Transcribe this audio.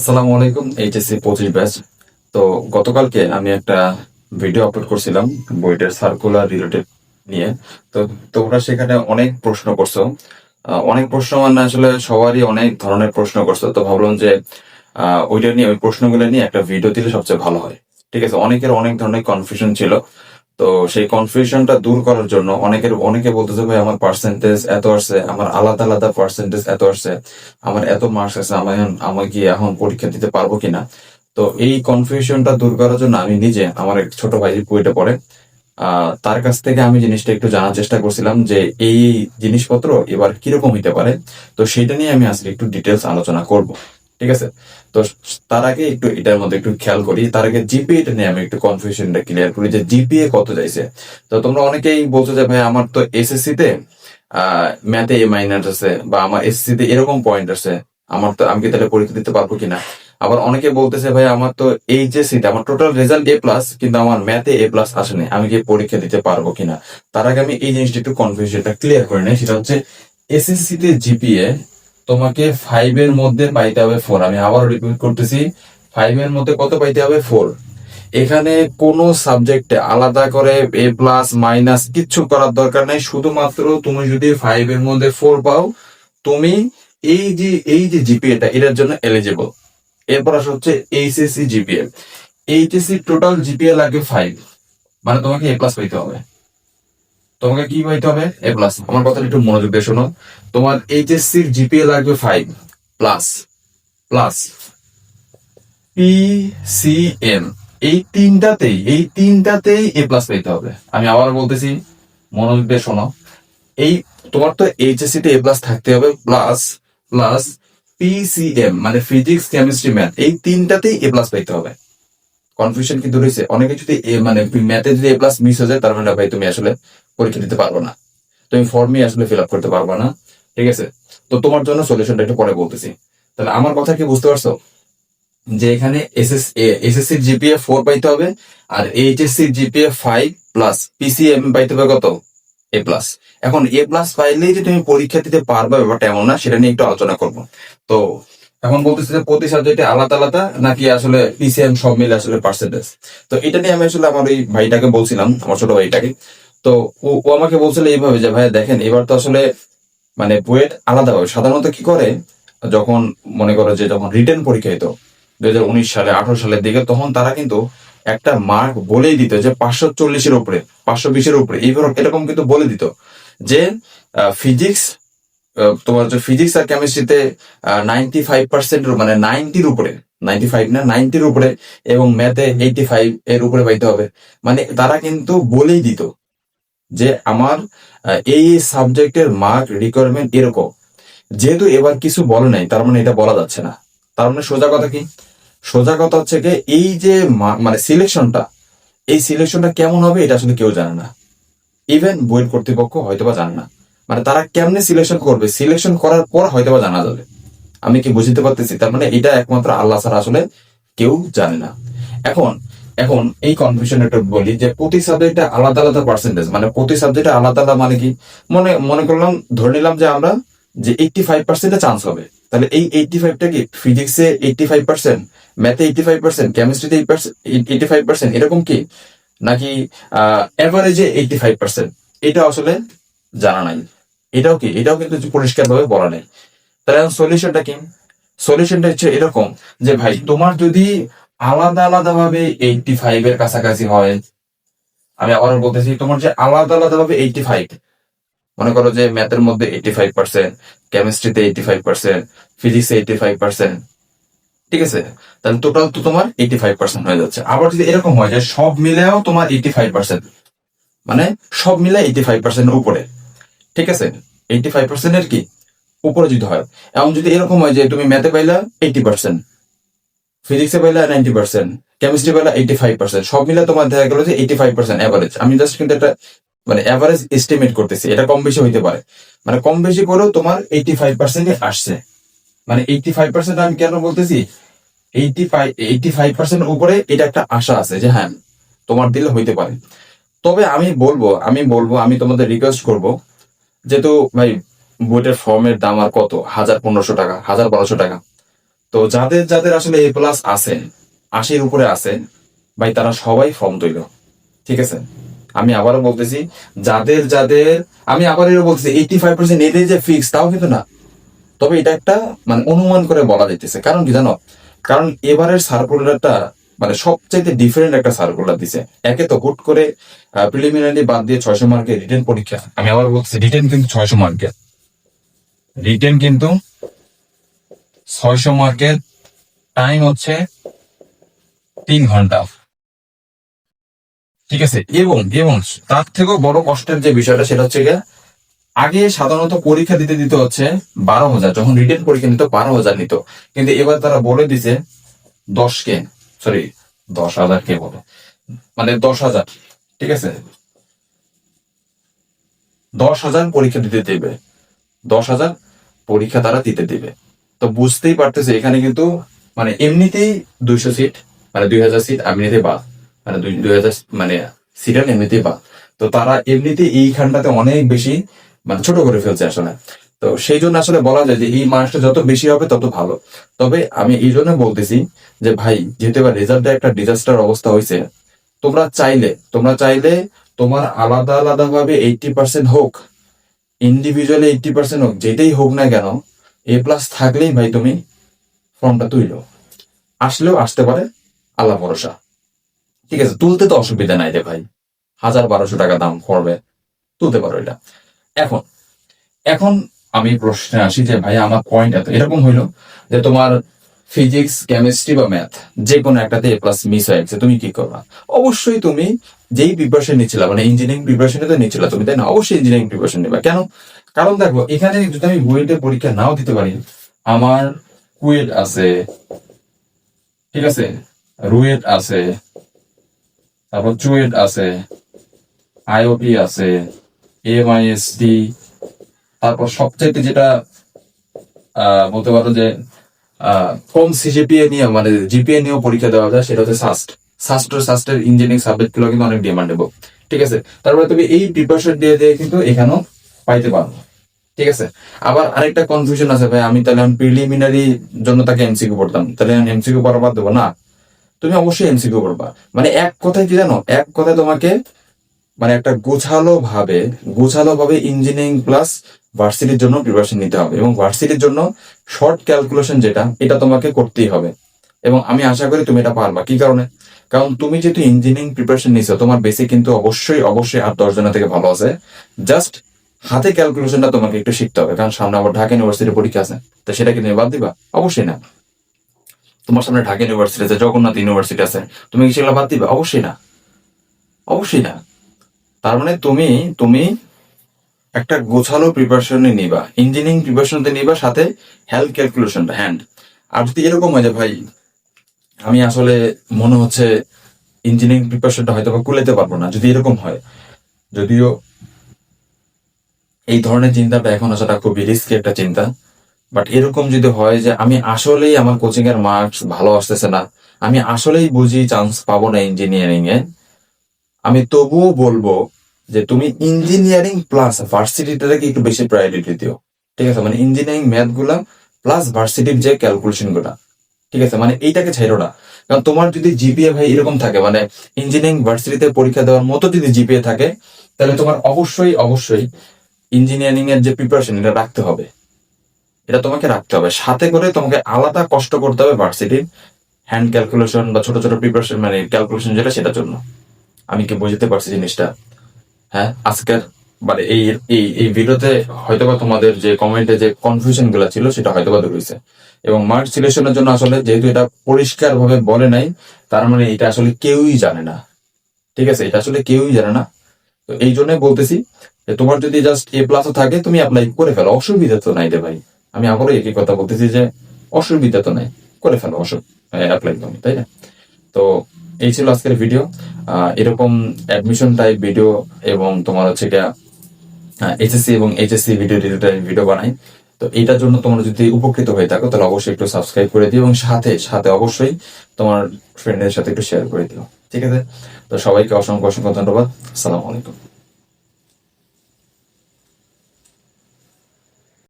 আসসালামু আলাইকুম, এইচএসসি পঁচিশ ব্যাচ। তো গতকালকে আমি একটা ভিডিও আপলোড করছিলাম বইটার সার্কুলার রিলেটেড নিয়ে। তো তোমরা সেখানে অনেক প্রশ্ন করছ। অনেক প্রশ্ন মানে আসলে সবারই অনেক ধরনের প্রশ্ন করছ। তো ভাবলাম যে ওইটা নিয়ে, ওই প্রশ্নগুলো নিয়ে একটা ভিডিও দিলে সবচেয়ে ভালো হয়। ঠিক আছে, অনেকের অনেক ধরনের কনফিউশন ছিল। তো সেই কনফিউশনটা দূর করার জন্য অনেকের, অনেকে বলতেছে, ভাই, আমার পার্সেন্টেজ এত আসছে, আমার আলাদা আলাদা পার্সেন্টেজ এত আসছে, আমার এত মার্কস আছে, আমি আমি কি এখন পরীক্ষা দিতে পারব কিনা? তো এই কনফিউশনটা দূর করার জন্য আমি নিজে, আমার এক ছোট ভাই বইটা পড়ে তার কাছ থেকে আমি জিনিসটা একটু জানার চেষ্টা করছিলাম যে এই জিনিসপত্র এবার কীরকম হইতে পারে? তো সেটা নিয়ে আমি আজকে একটু ডিটেলস আলোচনা করব। ঠিক আছে? তো তার আগে একটু এটার মধ্যে একটু খেয়াল করি। তার আগে জিপিএ টা নিয়ে আমি একটু কনফিউশনটা ক্লিয়ার করি যে জিপিএ কত যাইছে তো তোমরা অনেকেই বলছো যে, ভাই, আমার তো এসএসসি তে ম্যাথে এ মাইনাস আছে বা আমার এসএসসি তে এরকম পয়েন্ট আছে। আমার তো, আমি কি তাহলে পরীক্ষা দিতে পারব কিনা? আবার অনেকে বলতেছে, ভাই, আমার তো এইচএসসি তে, আমার টোটাল রেজাল্ট এ প্লাস কিন্তু আমার ম্যাথে এ প্লাস আসেনি আমি কি পরীক্ষা দিতে পারব কিনা? তার আগে আমি এই জিনিসটা একটু কনফিউশনটা ক্লিয়ার করে নেই। সেটা হচ্ছে এসএসসি তে জিপিএ তোমাকে ফাইভ এর মধ্যে পাইতে হবে ফোর আমি আবার রিপিট করতেছি ফাইভ এর মধ্যে কত পাইতে হবে? ফোর এখানে কোনো সাবজেক্টে আলাদা করে এ প্লাস মাইনাস কিচ্ছু করার দরকার নেই। শুধুমাত্র তুমি যদি ফাইভ এর মধ্যে ফোর পাও, তুমি এই যে এই যে জিপিএটা এটার জন্য এলিজিবল এরপর আসা হচ্ছে HSC GPA HSC total GPA লাগে ফাইভ মানে তোমাকে এ প্লাস পাইতে হবে। তোমাকে কি পাইতে হবে? এ প্লাস আমার কথাটা একটু মনোযোগ দিয়ে শোনো। তোমার এইচএসসির জিপিএ লাগবে ফাইভ প্লাস প্লাস পিসিএম এই তিনটাতেই এই তিনটাতেই এ প্লাস পেতে হবে। আমি আবার বলতেছি, মনোযোগ দিয়ে শোনো। এই, তোমার তো এইচএসসি তে এ প্লাস থাকতে হবে প্লাস প্লাস পিসিএম মানে ফিজিক্স কেমিস্ট্রি ম্যাথ এই তিনটাতেই এ প্লাস পেতে হবে। কনফিউশন কিন্তু রয়েছে। অনেকে যদি মানে ম্যাথে যদি এ প্লাস মিস হয়ে যায়, তার মানে ভাই তুমি আসলে পরীক্ষা দিতে পারব না। তুমি ফর্মই আসলে ফিল আপ করতে পারব না। ঠিক আছে? তো তোমার জন্য সলিউশনটা একটু পরে বলতেছি। তাহলে আমার কথা কি বুঝতে পারছ? যে এখানে এসএস এসএসসি জিপিএ ফোর পাইতে হবে আর HSC GPA five plus PCM পাইতে হবে কত? এ প্লাস এখন এ প্লাস পাইলেই যে তুমি পরীক্ষা দিতে পারবে ব্যাপারটা এমন না, সেটা নিয়ে একটু আলোচনা করব। তো এখন বলতেছি যে প্রতি সাবজেক্টে আলাদা আলাদা নাকি আসলে পিসিএম সব মিলে আসলে পার্সেন্টেজ তো এটা নিয়ে আমি আসলে আমার ওই ভাইটাকে বলছিলাম, আমার ছোট ভাইটাকে। তো ও আমাকে বলছিল এইভাবে যে ভাই দেখেন, এবার তো আসলে মানে বুয়েট আলাদা হবে সাধারণত কি করে, যখন মনে করো যে যখন রিটেন পরীক্ষা হতো দুই হাজার উনিশ সালে, আঠারো সালের দিকে, তখন তারা কিন্তু একটা মার্ক বলেই দিত যে পাঁচশো চল্লিশের উপরে, পাঁচশো বিশের উপরে, এইভাবে এরকম কিন্তু বলে দিত যে ফিজিক্স তোমার যে ফিজিক্স আর কেমিস্ট্রিতে নাইনটি ফাইভ পার্সেন্ট মানে নাইনটির উপরে নাইনটি ফাইভ না নাইনটির উপরে, এবং ম্যাথে এইটি ফাইভ এর উপরে পাইতে হবে। মানে তারা কিন্তু বলেই দিত। যে আমার এই সাবজেক্টের মার্ক রিকোয়ারমেন্ট এরকম। যেহেতু এবার কিছু বলে নাই, তার মানে এটা বলা যাচ্ছে না। তার মানে সোজা কথা কি? সোজা কথা হচ্ছে কি, এই যে মানে সিলেকশনটা এই সিলেকশনটা কেমন হবে এটা আসলে কেউ জানে না। ইভেন বইয়ের কর্তৃপক্ষ হয়তোবা জানে না। মানে তারা কেমনে সিলেকশন করবে? সিলেকশন করার পর হয়তোবা জানা যাবে। আমি কি বুঝতে পারতেছি? তার মানে এটা একমাত্র আল্লাহ ছাড়া আসলে কেউ জানে না। এখন এখন এই কনফিউশন একটু বলি যে প্রতি সাবজেক্টে আলাদা আলাদা পার্সেন্টেজ মানে প্রতি সাবজেক্টে আলাদা আলাদা মানে কি? মনে মনে করলাম, ধরে নিলাম যে আমরা যে এইটটি ফাইভ পার্সেন্টে চান্স হবে। তাহলে এই এইটটি ফাইভটা কি? ফিজিক্সে এইটটি ফাইভ পার্সেন্ট ম্যাথে এইটটি ফাইভ পার্সেন্ট কেমিস্ট্রিতে এইটটি ফাইভ পার্সেন্ট এরকম কি? নাকি অ্যাভারেজে এইটটি ফাইভ পার্সেন্ট এটা আসলে জানা নাই। এটাও কি? এটাও কিন্তু পরিষ্কার ভাবে বলা নেই। তাহলে সলিউশনটা কি? সলিউশনটা হচ্ছে এরকম যে ভাই, তোমার যদি আলাদা আলাদা ভাবে এইটটি ফাইভ এর কাছাকাছি হয়। আমি আবার বলতেছি, তোমার যে আলাদা আলাদা ভাবে এইটটি ফাইভ মনে করো যে ম্যাথের মধ্যে এইটটি ফাইভ পার্সেন্ট কেমিস্ট্রিতে এইটটি ফাইভ পার্সেন্ট ফিজিক্সে এইটটি ফাইভ পার্সেন্ট ঠিক আছে? তাহলে টোটাল তো তোমার এইটটি ফাইভ পার্সেন্ট হয়ে যাচ্ছে। আবার যদি এরকম হয় যে সব মিলেও তোমার এইটটি ফাইভ পার্সেন্ট মানে সব মিলে এইটটি ফাইভ পার্সেন্ট উপরে, ঠিক আছে? এইটটি ফাইভ পার্সেন্টের কি? উপরে যদি হয়। এমন যদি এরকম হয় যে তুমি ম্যাথে পাইলা এইটি পার্সেন্ট ফিজিক্সে পাইলা নাইনটি পার্সেন্ট কেমিস্ট্রি পাইলা এইটি ফাইভ পার্সেন্ট সব মিলে তোমার দেখা গেল যে এইটি ফাইভ পার্সেন্ট অ্যাভারেজ আমি জাস্ট কিন্তু একটা মানে অ্যাভারেজ এস্টিমেট করতেছি, এটা কম বেশি হইতে পারে। মানে কম বেশি করেও তোমার এইটি ফাইভ পার্সেন্টে আসছে। মানে এইটি ফাইভ পার্সেন্ট আমি কেন বলতেছি? Eighty five eighty five percent উপরে এটা একটা আশা আছে যে হ্যাঁ তোমার দিলে হইতে পারে। তবে আমি বলব আমি বলব, আমি তোমাদের রিকোয়েস্ট করব, যেহেতু ভাই, বইটার ফর্মের দাম আর কত? হাজার পনেরোশো টাকা, হাজার বারোশো টাকা। তো যাদের যাদের আসলে এ প্লাস আছে, আশির উপরে আছে, ভাই তারা সবাই ফর্ম তৈল। ঠিক আছে? আমি আবারও বলতেছি, যাদের যাদের, আমি আবারও বলতেছি এইটি ফাইভ পার্সেন্ট এদের যে ফিক্স তাও কিন্তু না। তবে এটা একটা মানে অনুমান করে বলা যাইতেছে। কারণ কি জানো? কারণ এবারের সার্কুলারটা মানে সবচাইতে ডিফারেন্ট একটা সার্কুলার দিছে। একে তো হুট করে প্রিলিমিনারি বাদ দিয়ে ছয়শো মার্কের রিটেন পরীক্ষা। আমি আবার বলছি রিটেন কিন্তু ছয়শো মার্কের রিটেন কিন্তু ছয়শো মার্কের টাইম হচ্ছে তিন ঘণ্টা। ঠিক আছে? এবং এবং তার থেকেও বড় কষ্টের যে বিষয়টা সেটা হচ্ছে গিয়ে, আগে সাধারণত পরীক্ষা দিতে দিতে হচ্ছে বারো হাজার, যখন রিটেন পরীক্ষা নিত, বারো হাজার নিত। কিন্তু এবার তারা বলে দিছে দশ কে সরি দশ হাজার কে বলে। মানে দশ হাজার, ঠিক আছে? দশ হাজার পরীক্ষা দিতে দেবে। দশ হাজার পরীক্ষা তারা দিতে দেবে। তো বুঝতেই পারতেছে, এখানে কিন্তু মানে এমনিতেই দুইশো সিট মানে দুই হাজার সিট এমনিতেই বাদ মানে দুই হাজার মানে সিরিয়াল এমনিতেই বাদ। তো তারা এমনিতে এইখানটাতে অনেক বেশি মানে ছোট করে ফেলছে আসলে। তো সেই জন্য আসলে বলা যায় যে এই মার্কসটা যত বেশি হবে তত ভালো। তবে আমি এই জন্য বলতেছি যে ভাই, যেহেতু এবার রেজাল্টটা একটা ডিজাস্টার অবস্থা হয়েছে, তোমরা চাইলে তোমরা চাইলে তোমার আলাদা আলাদা ভাবে এইটটি পার্সেন্ট হোক ইন্ডিভিজুয়ালি এইটটি পার্সেন্ট হোক, যেটাই হোক না কেন এ প্লাস থাকলেই ভাই তুমি ফর্মটা তুইলো। আসলেও আসতে পারে, আল্লাহ ভরসা। ঠিক আছে, তুলতে তো অসুবিধা নাই রে ভাই। হাজার বারোশো টাকা দাম পড়বে, তুলতে পারো এটা। এখন এখন আমি প্রশ্নে আসি যে ভাই আমার পয়েন্ট এত। এরকম হইল যে তোমার ফিজিক্স কেমিস্ট্রি বা ম্যাথ যে কোনো একটাতে এ প্লাস মিস হয়ে গেছে, তুমি কি করবা? অবশ্যই তুমি যেই প্রিপারেশন নিচ্ছিলা মানে ইঞ্জিনিয়ারিং প্রিপারেশন তো নিচ্ছিলা তুমি, তাই না? অবশ্যই ইঞ্জিনিয়ারিং প্রিপারেশন নেবা। কেন? কারণ দেখো, এখানে যদি আমি বুয়েটে পরীক্ষা নাও দিতে পারি, আমার কুয়েট আছে, ঠিক আছে? রুয়েট আছে, তারপর চুয়েট আছে আইওপি আছে এমআইএসডি তারপর সবচাইতে যেটা বলতে পারো যে কম সিজিপিএ নিয়ে মানে জিপিএ নিয়েও পরীক্ষা দেওয়া যায় সেটা হচ্ছে সাস্ট সাস্টের সাস্টের ইঞ্জিনিয়ারিং সাবজেক্টগুলো কিন্তু অনেক ডিমান্ডেবল ঠিক আছে? তারপরে তুমি এই প্রিপারেশন দিয়ে দিয়ে কিন্তু এখানেও পাইতে পারো। ঠিক আছে? আবার আরেকটা কনফিউশন আছে ভাই, আমি তাহলে প্রিলিমিনারি জন্য তাকে এমসিকিউ পড়তাম তাহলে আমি এমসিকিউ পড়া দেবো না। তুমি অবশ্যই এমসিকিউ পড়বা মানে এক কথায় কি জানো? এক কথায় তোমাকে মানে একটা গোছালো ভাবে গোছালো ভাবে ইঞ্জিনিয়ারিং প্লাস ভার্সিটির জন্য প্রিপারেশন নিতে হবে এবং ভার্সিটির জন্য শর্ট ক্যালকুলেশন যেটা, এটা তোমাকে করতেই হবে। এবং আমি আশা করি তুমি এটা পারবা। কি কারণে? কারণ তুমি যেহেতু ইঞ্জিনিয়ারিং প্রিপারেশন নিছো, তোমার বেসিক কিন্তু অবশ্যই অবশ্যই আর দশ জনের থেকে ভালো আছে। জাস্ট হাতে ক্যালকুলেশনটা তোমাকে একটু শিখতে হবে, কারণ সামনে আবার ঢাকা ইউনিভার্সিটির পরীক্ষা আছে। তো সেটা কি তুমি বাদ দিবা? অবশ্যই না। তোমার সামনে ঢাকা ইউনিভার্সিটি আছে জগন্নাথ ইউনিভার্সিটি আছে। তুমি কি সেগুলো বাদ দিবা? অবশ্যই না। অবশ্যই না। তার মানে তুমি তুমি একটা গোছালো প্রিপারেশনে নিবা ইঞ্জিনিয়ারিং প্রিপারেশনতে নিবা, সাথে হেলথ ক্যালকুলেশনটা হ্যান্ড আর যদি এরকম হয় যে ভাই, আমি আসলে মনে হচ্ছে ইঞ্জিনিয়ারিং প্রিপারেশনটা হয়তো বা কুলাতে পারব না, যদি এরকম হয়, যদিও এই ধরনের চিন্তাটা এখন আসাটা খুবই রিস্কি একটা চিন্তা বাট এরকম যদি হয় যে আমি আসলেই আমার কোচিং এর মার্কস ভালো আসতেছে না, আমি আসলেই বুঝি চান্স পাবো না ইঞ্জিনিয়ারিং এ আমি তবুও বলব যে তুমি ইঞ্জিনিয়ারিং প্লাস ভার্সিটিটাকে একটু বেশি প্রায়োরিটি দিও। ঠিক আছে? মানে ইঞ্জিনিয়ারিং ম্যাথগুলা প্লাস ভার্সিটির যে ক্যালকুলেশনগুলা। ঠিক আছে? মানে এইটাকে ছাইরো না। কারণ তোমার যদি জিপিএ ভাই এরকম থাকে মানে ইঞ্জিনিয়ারিং ভার্সিটিতে পরীক্ষা দেওয়ার মতো যদি জিপিএ থাকে, তাহলে তোমার অবশ্যই অবশ্যই ইঞ্জিনিয়ারিং এর যে প্রিপারেশন এটা রাখতে হবে। এটা তোমাকে রাখতে হবে। সাথে করে তোমাকে আলাদা কষ্ট করতে হবে ভার্সিটির হ্যান্ড ক্যালকুলেশন বা ছোট ছোট প্রিপারেশন মানে ক্যালকুলেশন যেটা, সেটার জন্য। আমি কি বুঝতে পারছি জিনিসটা? হ্যাঁ আজকের মানে এই এই এই ভিডিওতে হয়তোবা তোমাদের যে কমেন্টে যে কনফিউশনগুলো ছিল, সেটা হয়তোবা দূর হয়েছে। এবং মার্ক সিলেকশনের জন্য আসলে যেহেতু এটা পরিষ্কার ভাবে বলে নাই, তার মানে এটা আসলে কেউই জানে না। ঠিক আছে? এটা আসলে কেউই জানে না। তো এই জন্যই বলতেছি যে তোমার যদি জাস্ট এ প্লাসও থাকে, তুমি অ্যাপ্লাই করে ফেলো। অসুবিধা তো নাই রে ভাই। আমি আবারও একই কথা বলতেছি যে অসুবিধা তো নাই। করে ফেলো অসুখ অ্যাপ্লাই তুমি তাই না? তো এই ছিল আজকের ভিডিও এরকম অ্যাডমিশন টাইপ ভিডিও এবং তোমার হচ্ছে এটা এইচএসসি এবং এইচএসসি ভিডিও রিলেটেড ভিডিও বানাই। তো এটার জন্য তোমরা যদি উপকৃত হয়ে থাকো, তাহলে অবশ্যই একটু সাবস্ক্রাইব করে দিও এবং সাথে সাথে অবশ্যই তোমার ফ্রেন্ডের সাথে একটু শেয়ার করে দিও। ঠিক আছে? তো সবাইকে অসংখ্য অসংখ্য ধন্যবাদ। আসসালামু আলাইকুম।